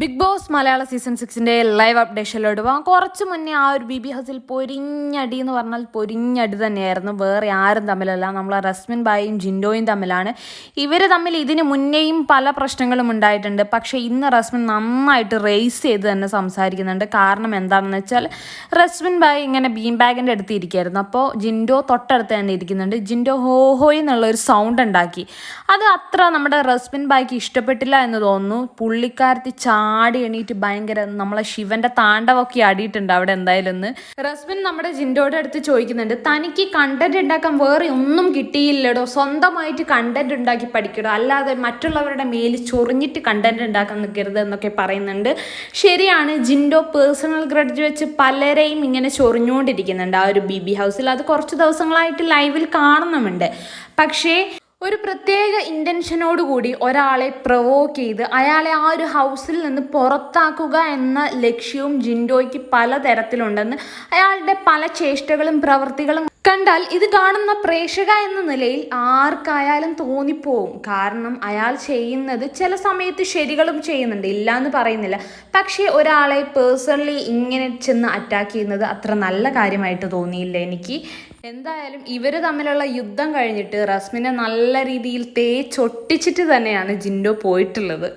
Big Boss മലയാള season സിക്സിന്റെ live അപ്ഡേഷനിലോട്ട് പോകാം. കുറച്ച് മുന്നേ ആ ഒരു ബി ബി ഹൗസിൽ പൊരിഞ്ഞടി എന്ന് പറഞ്ഞാൽ പൊരിഞ്ഞടി തന്നെയായിരുന്നു. വേറെ ആരും തമ്മിലല്ല. നമ്മളെ റസ്മിൻ ബായും ജിൻഡോയും തമ്മിലാണ്. ഇവർ തമ്മിൽ ഇതിന് മുന്നേയും പല പ്രശ്നങ്ങളും ഉണ്ടായിട്ടുണ്ട്. പക്ഷേ ഇന്ന് റസ്മിൻ നന്നായിട്ട് റേസ് ചെയ്ത് തന്നെ സംസാരിക്കുന്നുണ്ട്. കാരണം എന്താണെന്ന് വെച്ചാൽ റസ്മിൻ ബായ് ഇങ്ങനെ ബീം ബാഗിന്റെ അടുത്ത് ഇരിക്കുകയായിരുന്നു അപ്പോൾ ജിൻഡോ തൊട്ടടുത്ത് തന്നെ ഇരിക്കുന്നുണ്ട്. ജിൻഡോ ഹോ ഹോ എന്നുള്ള ഒരു സൗണ്ട് ഉണ്ടാക്കി. അത് അത്ര നമ്മുടെ റസ്മിൻ ബായ്ക്ക് ഇഷ്ടപ്പെട്ടില്ല എന്ന് തോന്നുന്നു. പുള്ളിക്കാരത്തി ചാടി എണീറ്റ് ഭയങ്കര നമ്മളെ ശിവന്റെ താണ്ഡവൊക്കെ ആടിയിട്ടുണ്ട് അവിടെ എന്തായാലും ഒന്ന്. നമ്മുടെ ജിൻഡോയുടെ അടുത്ത് ചോദിക്കുന്നുണ്ട് തനിക്ക് കണ്ടന്റ് ഉണ്ടാക്കാൻ വേറെ ഒന്നും കിട്ടിയില്ലടോ? സ്വന്തമായിട്ട് കണ്ടന്റ് ഉണ്ടാക്കി പഠിക്കടോ? അല്ലാതെ മറ്റുള്ളവരുടെ മേലിൽ ചൊറിഞ്ഞിട്ട് കണ്ടന്റ് ഉണ്ടാക്കാൻ നിൽക്കരുത് എന്നൊക്കെ പറയുന്നുണ്ട്. ശരിയാണ് ജിൻഡോ പേഴ്സണൽ ഗ്രഡ്ജ് വെച്ച് പലരെയും ഇങ്ങനെ ചൊറിഞ്ഞുകൊണ്ടിരിക്കുന്നുണ്ട് ആ ഒരു ബി ബി ഹൗസിൽ. അത് കുറച്ച് ദിവസങ്ങളായിട്ട് ലൈവിൽ കാണുന്നുമുണ്ട്. പക്ഷേ ഒരു പ്രത്യേക ഇന്റൻഷനോടുകൂടി ഒരാളെ പ്രൊവോക്ക് ചെയ്ത് അയാളെ ആ ഒരു ഹൗസിൽ നിന്ന് പുറത്താക്കുക എന്ന ലക്ഷ്യവും ജിൻഡോയ്ക്ക് പലതരത്തിലുണ്ടെന്ന് അയാളുടെ പല ചേഷ്ടകളും പ്രവൃത്തികളും കണ്ടാൽ ഇത് കാണുന്ന പ്രേക്ഷക എന്ന നിലയിൽ ആർക്കായാലും തോന്നിപ്പോവും. കാരണം അയാൾ ചെയ്യുന്നത് ചില സമയത്ത് ശരികളും ചെയ്യുന്നുണ്ട്. ഇല്ല എന്ന് പറയുന്നില്ല. പക്ഷേ ഒരാളെ പേഴ്സണലി ഇങ്ങനെ ചെന്ന് അറ്റാക്ക് ചെയ്യുന്നത് അത്ര നല്ല കാര്യമായിട്ട് തോന്നിയില്ല എനിക്ക്. എന്തായാലും ഇവർ തമ്മിലുള്ള യുദ്ധം കഴിഞ്ഞിട്ട് റസ്മിനെ നല്ല രീതിയിൽ തേച്ചൊട്ടിച്ചിട്ട് തന്നെയാണ് ജിൻഡോ പോയിട്ടുള്ളത്.